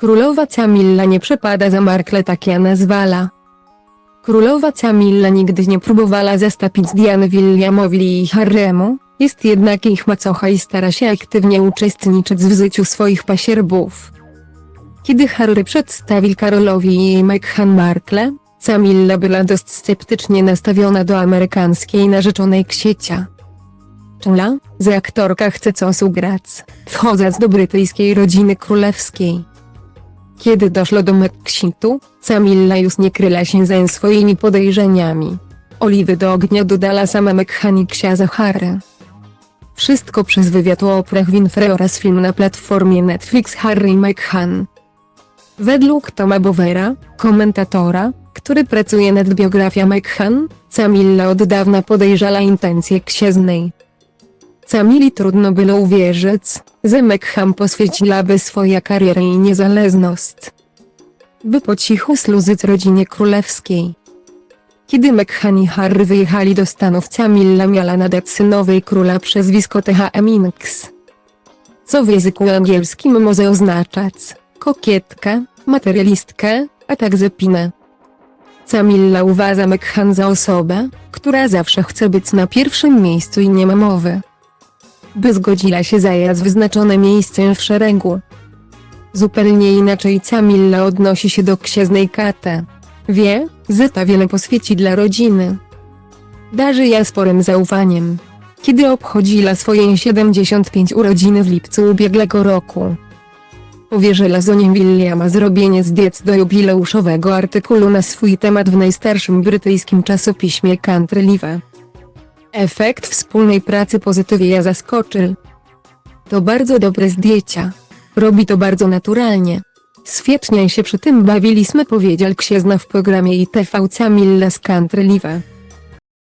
Królowa Camilla nie przepada za Markle Takiana zwala. Królowa Camilla nigdy nie próbowała zastąpić Diany Williamowi i Harry'emu, jest jednak ich macocha i stara się aktywnie uczestniczyć w życiu swoich pasierbów. Kiedy Harry przedstawił Karolowi i Meghan Markle, Camilla była dość sceptycznie nastawiona do amerykańskiej narzeczonej ksiecia. Czula, że aktorka chce coś ugrać, wchodząc do brytyjskiej rodziny królewskiej. Kiedy doszło do Mexitu, Camilla już nie kryła się za swoimi podejrzeniami. Oliwy do ognia dodała sama księdza Harry. Wszystko przez wywiad o Oprah Winfrey oraz film na platformie Netflix Harry i Meghan. Według Toma Bovera, komentatora, który pracuje nad biografią Meghan, Camilla od dawna podejrzała intencje księżnej. Camili trudno było uwierzyć, że Meghan poświęciłaby swoją karierę i niezależność, by po cichu służyć rodzinie królewskiej. Kiedy Meghan i Harry wyjechali do Stanów Camilla miała nadać synowej króla przezwisko THM Inks. Co w języku angielskim może oznaczać kokietkę, materialistkę, a także pinę. Camilla uważa Meghan za osobę, która zawsze chce być na pierwszym miejscu i nie ma mowy. By zgodziła się zająć wyznaczone miejsce w szeregu. Zupełnie inaczej Camilla odnosi się do księżnej Kate. Wie, że ta wiele poświęci dla rodziny. Darzy ja sporym zaufaniem. Kiedy obchodziła swoje 75 urodziny w lipcu ubiegłego roku. Powierzyła Zonie Williama zrobienie zdjęć do jubileuszowego artykułu na swój temat w najstarszym brytyjskim czasopiśmie Country Live. Efekt wspólnej pracy pozytywnie zaskoczył. To bardzo dobre zdjęcia. Robi to bardzo naturalnie. Świetnie się przy tym bawiliśmy powiedział księżna w programie ITV Camilla Live.